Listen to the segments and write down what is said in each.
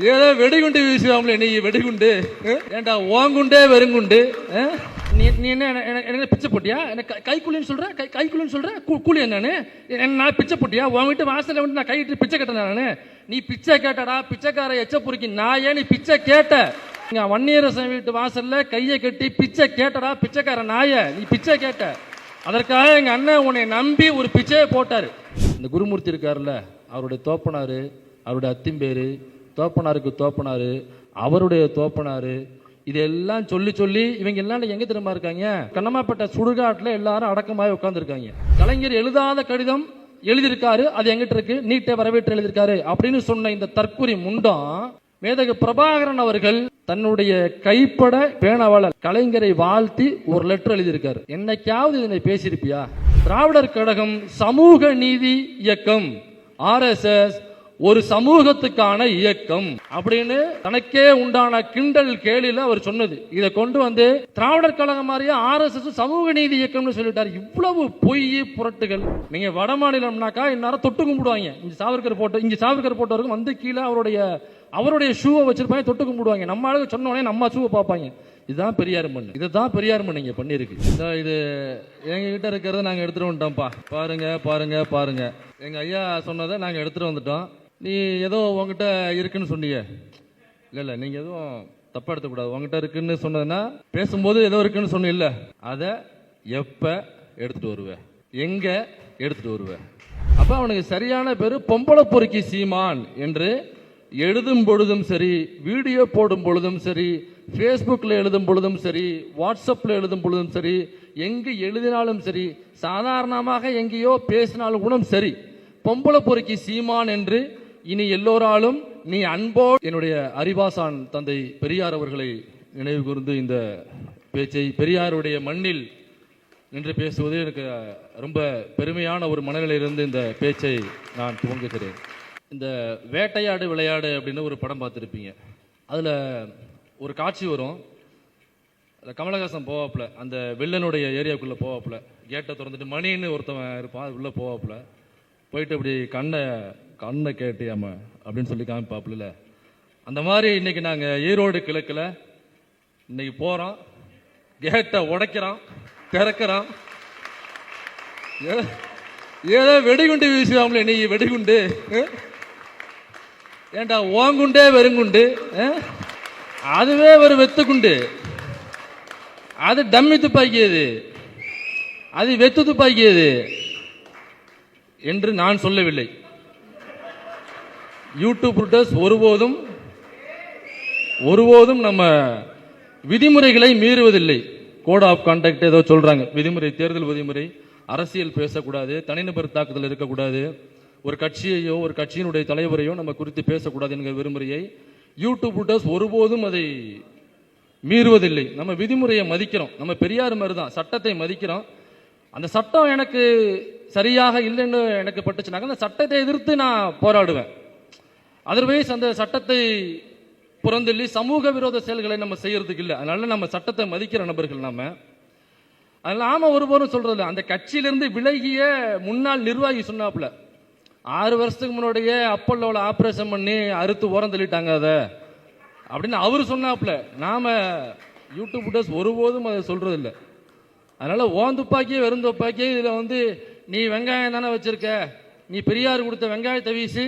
ஏதோ வெடிகுண்டு வீசுவாங்களே நீ வெடிகுண்டு? ஏன்டா ஓங்குண்டே வெறுங்குண்டு? நீ நீ என்ன என்ன பிச்சை போட்டியா? என்ன கை- கைக்கூலின்னு சொல்ற? கை கைக்கூலின்னு சொல்ற? கூ- கூலி என்னன்னு என்ன நான் பிச்சை போட்டியா? உன் வீட்டு வாசல்ல வந்து நான் கையிட்டு பிச்சை கேட்டேன் நானு. நீ பிச்சை கேட்டடா பிச்சைக்கார எச்ச பொறுக்கி நான் ஏன் நீ பிச்சை கேட்ட. இங்க வன்னியரசன் வீட்டு வாசல்ல கையை கட்டி பிச்சை கேட்டடா பிச்சைக்கார நாய நீ பிச்சை கேட்ட. அதற்காக எங்க அண்ணன் உன்னை நம்பி ஒரு பிச்சையை போட்டாரு. இந்த குருமூர்த்தி இருக்காருல்ல அவருடைய தோப்பனாரு அவருடைய அத்திம்பேரு தோப்பனாருக்கு தோப்பனாரு அவருடைய தோப்பனாரு இதெல்லாம் சொல்லி சொல்லி இவங்க எல்லாம் எங்க திரும்ப இருக்காங்க? கண்ணமாப்பட்ட சுடுகாட்டுல எல்லாரும் அடக்கமாய் உட்காந்துருக்காங்க கலைஞர் எழுதாத கடிதம் எழுதியிருக்காரு அது எங்கிட்ட இருக்கு? நீட்டை வரவேற்று எழுதியிருக்காரு அப்படின்னு சொன்ன இந்த தற்குறி முண்டம் மேதகு பிரபாகரன் அவர்கள் தன்னுடைய கைப்பட பேணவாளர் கலைஞரை வாழ்த்தி ஒரு லெட்டர் எழுதியிருக்காரு. என்னைக்காவது இதனை பேசியிருப்பியா? திராவிடர் கழகம் சமூக நீதி இயக்கம் ஆர்எஸ்எஸ் ஒரு சமூகத்துக்கான இயக்கம் அப்படின்னு தனக்கே உண்டான கிண்டல் கேளில அவர் சொன்னது. இதை கொண்டு வந்து திராவிடர் கழகம் மாதிரியே ஆர்எஸ்எஸ் சமூக நீதி இயக்கம்னு சொல்லிட்டார். இவ்வளவு பொய் புரட்டுகள். நீங்க வட மாநிலம்னாக்கா இந்நேரம் தொட்டு கும்பிடுவாங்க. இங்க சாவர்கர் போட்டோ இங்க சாவர்கர் போட்டோருக்கு வந்து கீழே அவருடைய அவருடைய ஷூவை வச்சிருப்பாங்க தொட்டு கும்பிடுவாங்க. நம்ம ஆளுங்க சொன்ன நம்ம ஷூவை பார்ப்பாங்க. இதுதான் பெரியார் மண் இதுதான் பெரியார் மண் இங்க பண்ணிருக்கு இதோ இது எங்ககிட்ட இருக்கிறத நாங்க எடுத்துட்டு வந்துட்டோம்ப்பா. பாருங்க பாருங்க பாருங்க. எங்க ஐயா சொன்னதை நாங்க எடுத்துட்டு வந்துட்டோம். நீ ஏதோ உங்ககிட்ட இருக்குன்னு சொன்னீங்க இல்லை இல்லை நீங்கள் எதுவும் தப்பாக எடுத்துக்கூடாது. உங்ககிட்ட இருக்குன்னு சொன்னதுன்னா பேசும்போது ஏதோ இருக்குன்னு சொன்ன அதை எப்போ எடுத்துகிட்டு வருவ? எங்கே எடுத்துட்டு வருவ? அப்போ அவனுக்கு சரியான பேர் பொம்பளை பொறுக்கி சீமான் என்று எழுதும் பொழுதும் சரி வீடியோ போடும் பொழுதும் சரி ஃபேஸ்புக்கில் எழுதும் பொழுதும் சரி வாட்ஸ்அப்பில் எழுதும் பொழுதும் சரி எங்கு எழுதினாலும் சரி சாதாரணமாக எங்கேயோ பேசினாலும் கூட சரி. பொம்பளை பொறுக்கி சீமான் என்று இனி எல்லோராலும் நீ அன்போ என்னுடைய அறிவாசான் தந்தை பெரியார் அவர்களை நினைவு கூர்ந்து இந்த பேச்சை பெரியாருடைய மண்ணில் நின்று பேசுவது எனக்கு ரொம்ப பெருமையான ஒரு மனநிலையிலிருந்து இந்த பேச்சை நான் துவங்குகிறேன். இந்த வேட்டையாடு விளையாடு அப்படின்னு ஒரு படம் பார்த்துருப்பீங்க. அதில் ஒரு காட்சி வரும். அந்த கமலஹாசன் போவாப்புல அந்த வில்லனுடைய ஏரியாவுக்குள்ளே போவாப்புல. கேட்டை திறந்துட்டு மணின்னு ஒருத்தவன் இருப்பான் அது உள்ளே போவாப்புல. போயிட்டு அப்படி கண்ணை கண்ணை கேட்டியாம அப்படின்னு சொல்லி காமிப்பாப்புல. அந்த மாதிரி இன்னைக்கு நாங்கள் ஈரோடு கிழக்கில் இன்னைக்கு போகிறோம் கேட்டை உடைக்கிறான் திறக்கிறோம் ஏ- ஏதோ வெடிகுண்டு வீசுவாங்களே நீ வெடிகுண்டு. ஏண்டா ஏன்டா ஓங்குண்டே வெறுங்குண்டு அதுவே ஒரு வெத்துக்குண்டு அது டம்மி துப்பாக்கியது அது வெத்து துப்பாக்கியது என்று நான் சொல்லவில்லை. யூடியூப் ரூட்டர்ஸ் ஒருபோதும் ஒருபோதும் நம்ம விதிமுறைகளை மீறுவதில்லை. கோட் ஆஃப் கான்டாக்ட் ஏதோ சொல்கிறாங்க விதிமுறை தேர்தல் விதிமுறை அரசியல் பேசக்கூடாது தனிநபர் தாக்குதல் இருக்கக்கூடாது ஒரு கட்சியையோ ஒரு கட்சியினுடைய தலைவரையோ நம்ம குறித்து பேசக்கூடாது என்கிற விதிமுறையை யூடியூப் ரூட்டர்ஸ் ஒருபோதும் அதை மீறுவதில்லை. நம்ம விதிமுறையை மதிக்கிறோம். நம்ம பெரியார் மாதிரி தான் சட்டத்தை மதிக்கிறோம். அந்த சட்டம் எனக்கு சரியாக இல்லைன்னு எனக்கு பட்டுச்சுனாக்க அந்த சட்டத்தை எதிர்த்து நான் போராடுவேன். அதர்வைஸ் அந்த சட்டத்தை புறந்தள்ளி சமூக விரோத செயல்களை நம்ம செய்யறதுக்கு இல்லை. அதனால நம்ம சட்டத்தை மதிக்கிற நபர்கள் நாம. அதனால நாம ஒருபோரும் சொல்றது அந்த கட்சியிலிருந்து விலகிய முன்னாள் நிர்வாகி சொன்னாப்புல. ஆறு வருஷத்துக்கு முன்னாடியே அப்பல்லோவில் ஆப்ரேஷன் பண்ணி அறுத்து ஓரம் தள்ளிட்டாங்க அதை. அப்படின்னு அவர் சொன்னாப்புல. நாம யூடியூப் விட்டர்ஸ் ஒருபோதும் அதை சொல்றது இல்லை அதனால ஓன் துப்பாக்கி வெறும் துப்பாக்கி இதில் வந்து நீ வெங்காயம் தானே வச்சிருக்க? நீ பெரியார் கொடுத்த வெங்காயத்தை வீசி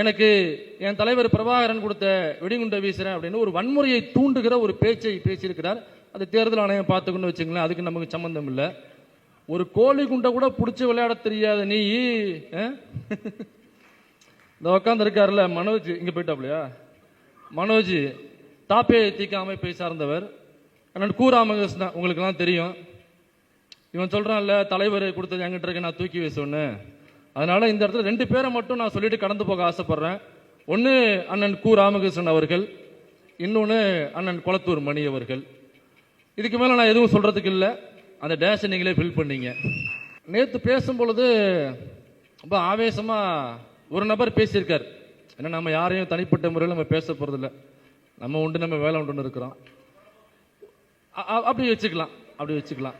எனக்கு என் தலைவர் பிரபாகரன் கொடுத்த வெடிகுண்டை வீசுறேன் அப்படின்னு ஒரு வன்முறையை தூண்டுகிற ஒரு பேச்சை பேசியிருக்கிறார். அது தேர்தல் ஆணையம் பார்த்துக்கணும்னு வச்சுங்களேன் அதுக்கு நமக்கு சம்மந்தம் இல்லை. ஒரு கோழி குண்டை கூட பிடிச்சி விளையாட தெரியாத நீ ஆ? இந்த உட்காந்து இருக்காருல்ல மனோஜ் இங்கே போயிட்டாப்லையா? மனோஜ் தாப்பே தீக்க அமைப்பை சார்ந்தவர். அண்ணன் கூ ராமகிருஷ்ணன் உங்களுக்கெல்லாம் தெரியும். இவன் சொல்கிறான்ல தலைவர் கொடுத்தது என்கிட்ட இருக்க நான் தூக்கி வீசுவேன்னு அதனால் இந்த இடத்துல ரெண்டு பேரை மட்டும் நான் சொல்லிட்டு கடந்து போக ஆசைப்பட்றேன். ஒன்று அண்ணன் கு ராமகிருஷ்ணன் அவர்கள் இன்னொன்று அண்ணன் குளத்தூர் மணி அவர்கள். இதுக்கு மேலே நான் எதுவும் சொல்கிறதுக்கு இல்லை. அந்த டேஷை நீங்களே ஃபில் பண்ணீங்க. நேற்று பேசும் பொழுது ரொம்ப ஆவேசமாக ஒரு நபர் பேசியிருக்கார். ஏன்னா நம்ம யாரையும் தனிப்பட்ட முறையில் நம்ம பேச போகிறதில்ல நம்ம உண்டு நம்ம வேலை உண்டுன்னு இருக்கிறோம். அப்படி வச்சுக்கலாம். அப்படி வச்சுக்கலாம்.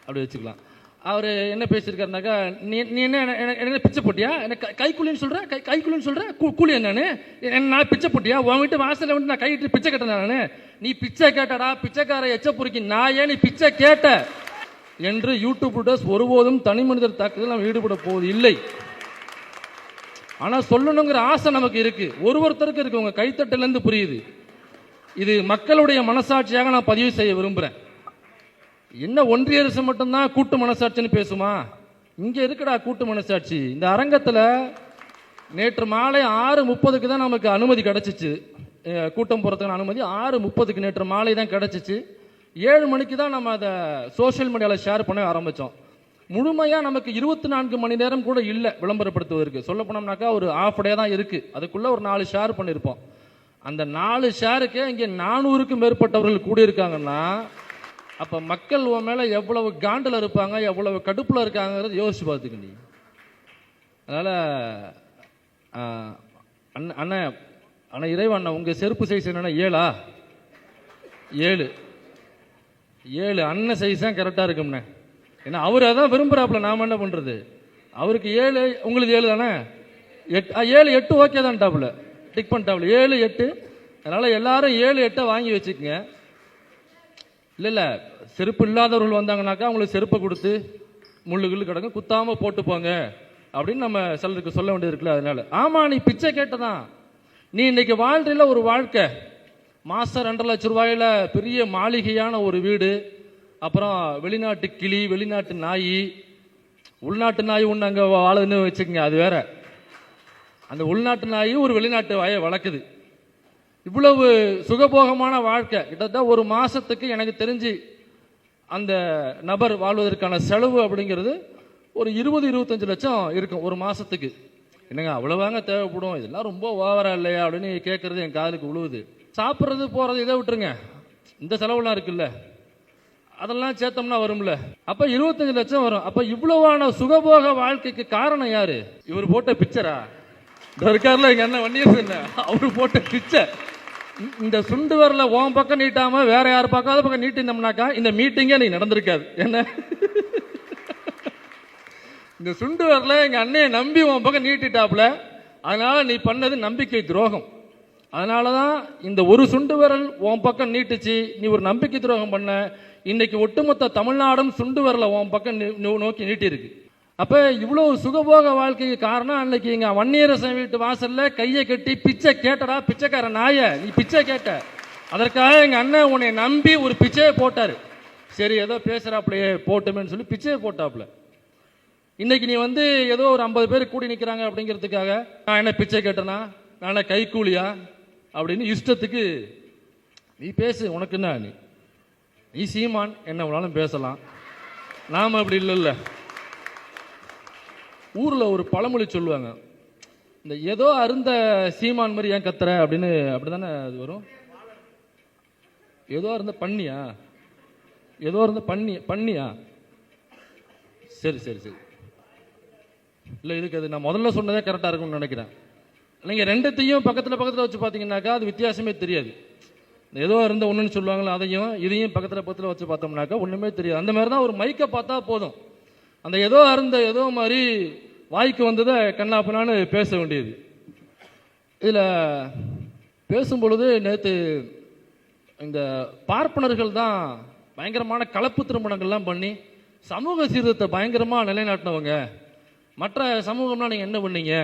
அப்படி வச்சுக்கலாம். அவர் என்ன பேசியிருக்காருனாக்கா நீ நீ என்ன என்ன- பிச்சை போட்டியா? என்ன கை- கைக்கூலின்னு சொல்கிற கை கைக்கூலின்னு சொல்ற? கூ- கூலி என்னன்னு நான் பிச்சை போட்டியா? உன் வாசலில் வந்து நான் கையிட்டு பிச்சை கேட்டேன் நான்? நீ பிச்சை கேட்டடா பிச்சைக்கார எச்ச பொறுக்கி. நான் ஏன் நீ பிச்சை கேட்ட? என்று யூடியூப் ரூட்டர்ஸ் ஒருபோதும் தனி மனிதர் தாக்குதல் நாம் ஈடுபட போவது இல்லை. ஆனால் சொல்லணுங்கிற ஆசை நமக்கு இருக்குது ஒரு ஒருத்தருக்கு இருக்குது உங்கள் கைத்தட்டிலேருந்து புரியுது. இது மக்களுடைய மனசாட்சியாக நான் பதிவு செய்ய விரும்புகிறேன் என்ன ஒன்றிய அரசு மட்டும்தான் கூட்டு மனசாட்சின்னு பேசுமா? இங்கே இருக்குடா கூட்டு மனசாட்சி? இந்த அரங்கத்தில் நேற்று மாலை ஆறு முப்பதுக்கு தான் நமக்கு அனுமதி கிடச்சிச்சு. கூட்டம் போறதுக்கான அனுமதி ஆறு முப்பதுக்கு நேற்று மாலை தான் கிடச்சிச்சு. ஏழு மணிக்கு தான் நம்ம அதை சோஷியல் மீடியாவில் ஷேர் பண்ண ஆரம்பித்தோம் முழுமையாக நமக்கு இருபத்தி நான்கு மணி நேரம் கூட இல்லை விளம்பரப்படுத்துவதற்கு. சொல்ல போனோம்னாக்கா ஒரு ஆஃப் டே தான் இருக்குது அதுக்குள்ளே ஒரு நாலு ஷேர் பண்ணியிருப்போம் அந்த நாலு ஷேருக்கே இங்கே நானூறுக்கும் மேற்பட்டவர்கள் கூடியிருக்காங்கன்னா அப்போ மக்கள் உன் மேலே எவ்வளவு காண்டில் இருப்பாங்க எவ்வளவு கடுப்பில் இருக்காங்கிறது யோசிச்சு பார்த்துக்க நீ. அதனால் அண்ணன் அண்ணன் அண்ணன் இறைவண்ணா அண்ணன் உங்கள் செருப்பு சைஸ் என்னென்னா ஏழா? ஏழு. ஏழு அண்ணன் சைஸ் தான் கரெக்டாக இருக்கும்ண்ணே. ஏன்னா அவர் அதான் விரும்புகிறாப்புல நாம் என்ன பண்ணுறது அவருக்கு ஏழு உங்களுக்கு ஏழு தானே? எட் ஆ, ஏழு எட்டு ஓகே தான் டாப்பில் டிக் பண்ணிட்டாப்புல. ஏழு எட்டு. அதனால் எல்லாரும் ஏழு எட்டை வாங்கி வச்சுக்கோங்க. இல்லை இல்லை. செருப்பு இல்லாதவர்கள் வந்தாங்கனாக்கா அவங்களுக்கு செருப்பை கொடுத்து முள்ளு கிள்ளு குத்தாமல் போட்டு போங்க அப்படின்னு நம்ம சிலருக்கு சொல்ல வேண்டியது இருக்குல்ல அதனால. ஆமாம் நீ பிச்சை கேட்டதான். நீ இன்னைக்கு வாழ்றீல ஒரு வாழ்க்கை. மாதம் ரெண்டரை லட்ச ரூபாயில பெரிய மாளிகையான ஒரு வீடு அப்புறம் வெளிநாட்டு கிளி வெளிநாட்டு நாய். உள்நாட்டு நாய் ஒன்று அங்கே வாழுதுன்னு வச்சுக்கோங்க அது வேற. அந்த உள்நாட்டு நாய் ஒரு வெளிநாட்டு வாயை வளர்க்குது. இவ்வளவு சுகபோகமான வாழ்க்கை கிட்டத்தட்ட ஒரு மாதத்துக்கு எனக்கு தெரிஞ்சு அந்த நபர் வாழ்வதற்கான செலவு அப்படிங்கிறது ஒரு இருபது இருபத்தஞ்சு லட்சம் இருக்கும் ஒரு மாதத்துக்கு என்னங்க அவ்வளோவாங்க தேவைப்படும்? இதெல்லாம் ரொம்ப ஓவரா இல்லையா அப்படின்னு கேட்குறது என் காதுக்கு உழுவுது. சாப்பிட்றது போகிறது இதை விட்டுருங்க. இந்த செலவுலாம் இருக்குல்ல. அதெல்லாம் சேர்த்தோம்னா வரும்ல. அப்போ இருபத்தஞ்சு லட்சம் வரும். அப்போ இவ்வளவான சுகபோக வாழ்க்கைக்கு காரணம் யாரு? இவர் போட்ட பிக்சரா? இந்த இருக்காருல எங்க அண்ணன் வன்னியர் அவரு போட்ட பிக்சர். இந்த சுண்டு வரல உன் பக்கம் நீட்டாம வேற யார் பக்கம் அது பக்கம் நீட்டிருந்தோம்னாக்கா இந்த மீட்டிங்கே நீ நடந்திருக்காது. என்ன? இந்த சுண்டு வரல எங்க அண்ணையை நம்பி உன் பக்கம் நீட்டிட்டாப்புல அதனால நீ பண்ணது நம்பிக்கை துரோகம். அதனால தான் இந்த ஒரு சுண்டு விரல் உன் பக்கம் நீட்டுச்சு நீ ஒரு நம்பிக்கை துரோகம் பண்ண இன்னைக்கு ஒட்டுமொத்த தமிழ்நாடும் சுண்டு விரலை உன் பக்கம் நோக்கி நீட்டியிருக்கு. அப்போ இவ்வளோ சுகபோக வாழ்க்கைக்கு காரணம் அன்னைக்கு இங்கே வன்னியரசன் வீட்டு வாசலில் கையை கட்டி பிச்சை கேட்டடா பிச்சைக்கார நாய நீ பிச்சை கேட்ட. அதற்காக எங்கள் அண்ணன் உன்னை நம்பி ஒரு பிச்சையை போட்டார். சரி ஏதோ பேசுறாப்லையே போட்டுமேன்னு சொல்லி பிச்சையை போட்டாப்புல. இன்னைக்கு நீ வந்து ஏதோ ஒரு ஐம்பது பேர் கூடி நிற்கிறாங்க அப்படிங்கிறதுக்காக நான் என்ன பிச்சை கேட்டேனா? நான் என்ன கைக்கூலியா? அப்படின்னு இஷ்டத்துக்கு நீ பேசு உனக்கு என்ன நீ. நீ சீமான் என்ன வேணாலும் பேசலாம். நாம் அப்படி இல்லைல்ல. ஊரில் ஒரு பழமொழி சொல்லுவாங்க. இந்த ஏதோ அருந்த சீமான் மாதிரி ஏன் கத்துற அப்படின்னு அப்படி தானே அது வரும்? ஏதோ இருந்த பண்ணியா? ஏதோ இருந்த பண்ணி பண்ணியா? சரி சரி சரி. இல்லை இதுக்கு அது நான் முதல்ல சொன்னதே கரெக்டாக இருக்கும்னு நினைக்கிறேன். நீங்கள் ரெண்டுத்தையும் பக்கத்தில் பக்கத்தில் வச்சு பார்த்தீங்கன்னாக்கா அது வித்தியாசமே தெரியாது. ஏதோ இருந்த ஒன்றுன்னு சொல்லுவாங்களோ அதையும் இதையும் பக்கத்தில் பக்கத்தில் வச்சு பார்த்தோம்னாக்கா ஒன்றுமே தெரியாது. அந்த மாதிரி தான் ஒரு மைக்கை பார்த்தா போதும். அந்த ஏதோ அருந்த ஏதோ மாதிரி வாய்க்கு வந்ததை கண்ணாப்பனான்னு பேச வேண்டியது. இதில் பேசும்பொழுது நேற்று இந்த பார்ப்பனர்கள் தான் பயங்கரமான கலப்பு திருமணங்கள்லாம் பண்ணி சமூக சீர்திருத்தத்தை பயங்கரமாக நிலைநாட்டினவங்க. மற்ற சமூகம்லாம் நீங்கள் என்ன பண்ணீங்க?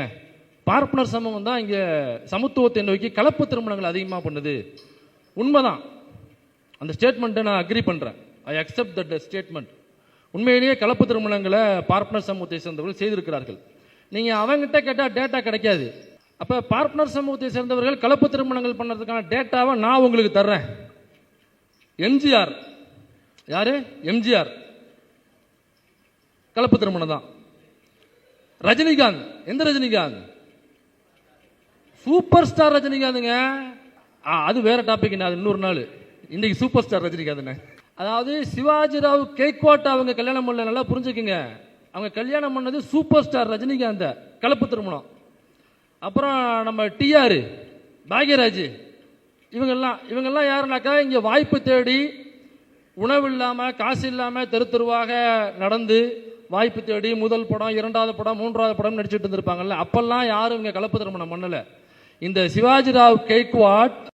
பார்ப்பனர் சமூகம் தான் இங்கே சமத்துவத்தை நோக்கி கலப்பு திருமணங்கள் அதிகமாக பண்ணுது. உண்மைதான். அந்த ஸ்டேட்மெண்ட்டை நான் அக்ரி பண்ணுறேன் ஐ அக்செப்ட் தட் ஸ்டேட்மெண்ட் உண்மையிலேயே கலப்பு திருமணங்களை பார்ப்பனர் சமூகத்தை சேர்ந்தவர்கள் செய்திருக்கிறார்கள். நீங்கள் அவங்ககிட்ட கேட்டால் டேட்டா கிடைக்காது. அப்போ பார்ப்பனர் சமூகத்தை சேர்ந்தவர்கள் கலப்பு திருமணங்கள் பண்ணுறதுக்கான டேட்டாவை நான் உங்களுக்கு தர்றேன். எம்ஜிஆர். யாரு? எம்ஜிஆர். கலப்பு திருமணம் தான். ரஜினிகாந்த். எந்த ரஜினிகாந்த்? சூப்பர் ஸ்டார் ரஜினிகாந்துங்க. ஆ, அது வேற டாபிக் அது இன்னொரு நாள். இன்னைக்கு சூப்பர் ஸ்டார் ரஜினிகாந்த்ண்ணே அதாவது சிவாஜிராவ் கேக்வாட் அவங்க கல்யாணம் பண்ணல நல்லா புரிஞ்சுக்குங்க. அவங்க கல்யாணம் பண்ணது சூப்பர் ஸ்டார் ரஜினிகாந்த கலப்பு திருமணம். அப்புறம் நம்ம டிஆர் பாக்யராஜ் இவங்கெல்லாம் இவங்கெல்லாம் யாருனாக்கா இங்கே வாய்ப்பு தேடி உணவு இல்லாமல் காசு இல்லாமல் தெரு தெருவாக நடந்து வாய்ப்பு தேடி முதல் படம் இரண்டாவது படம் மூன்றாவது படம் நடிச்சுட்டு இருந்திருப்பாங்கல்ல அப்பெல்லாம் யாரும் இங்கே கலப்பு திருமணம் பண்ணலை. இந்த சிவாஜிராவ் கேக்வாட்